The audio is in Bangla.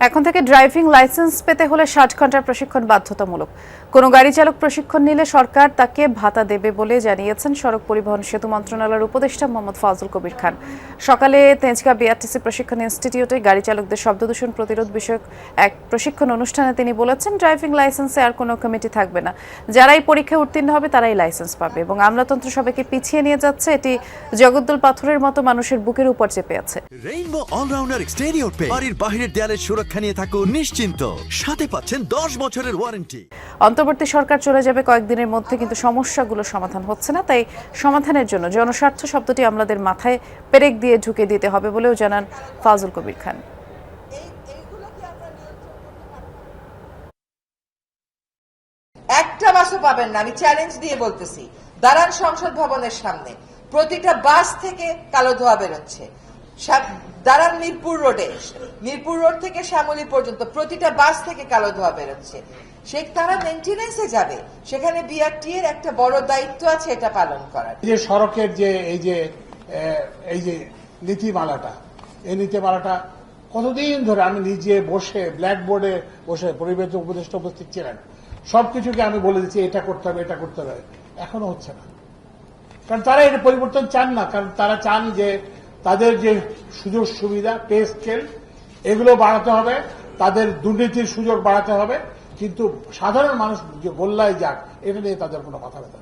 এখন থেকে ড্রাইভিং লাইসেন্স পেতে হলে ষাট ঘণ্টার প্রশিক্ষণ বাধ্যতামূলক। কোনো গাড়ি চালক প্রশিক্ষণ নিলে সরকার তাকে ভাতা দেবে বলে জানিয়েছেন সড়ক পরিবহন সেতু মন্ত্রণালয়ের উপদেষ্টা মোহাম্মদ ফাজল কবির খান। সকালে তেজগাঁ বিআরটিসি প্রশিক্ষণ ইনস্টিটিউটে গাড়ি চালকদের শব্দদূষণ প্রতিরোধ বিষয়ক এক প্রশিক্ষণ অনুষ্ঠানে তিনি বলেছেন, ড্রাইভিং লাইসেন্সে আর কোনো কমিটি থাকবে না। যারাই পরীক্ষায় উত্তীর্ণ হবে, তারাই লাইসেন্স পাবে এবং আমলাতন্ত্র সবাইকে পিছিয়ে নিয়ে যাচ্ছে। এটি জগদ্দল পাথরের মতো মানুষের বুকের উপর চেপে আছে। রেইনবো অলরাউন্ডার এক্সটেরিয়র পে বাড়ির বাহিরের দেয়ালের নিয়ে থাকুন নিশ্চিন্ত। সাথে পাচ্ছেন দশ বছরের ওয়ারেন্টি অন্তর্বর্তী সরকার চলে যাবে কয়েকদিনের মধ্যে কিন্তু সমস্যাগুলো সমাধান হচ্ছে না তাই সমাধানের জন্য জনস্বার্থ শব্দটি আমাদের মাথায় পেরেক দিয়ে ঢুকে দিতে হবে বলেও জানান ফাজল কবির খান। একটা বাসও পাবেন না আমি চ্যালেঞ্জ দিয়ে বলতেছি। দাঁড়ান সংসদ ভবনের সামনে। প্রতিটা বাস থেকে কালো ধোয়া বেরোচ্ছে। দাঁড়ান মিরপুর রোডে, মিরপুর রোড থেকে শ্যামলী পর্যন্ত প্রতিটা বাস থেকে কালো ধোয়া বেরোচ্ছে। সে তারা মেনটেনেন্সে যাবে। সেখানে বিআরটি এর একটা বড় দায়িত্ব আছে এটা পালন করার। যে সড়কের যে, এই যে এই যে নীতিমালাটা, এই নীতিমালাটা কতদিন ধরে আমি নিজে বসে ব্ল্যাকবোর্ডে বসে পরিবেশ উপদেষ্টা উপস্থিত ছিলেন, সবকিছুকে আমি বলে দিচ্ছি, এটা করতে হবে, এটা করতে হবে। এখনও হচ্ছে না। কারণ তারা এটা পরিবর্তন চান না, কারণ তারা চান যে তাদের যে সুযোগ সুবিধা, পে স্কেল, এগুলো বাড়াতে হবে। তাদের দুর্নীতির সুযোগ বাড়াতে হবে। কিন্তু সাধারণ মানুষ যে গোল্লায় যাক, এটা নিয়ে তাদের কোনো কথা ব্যথা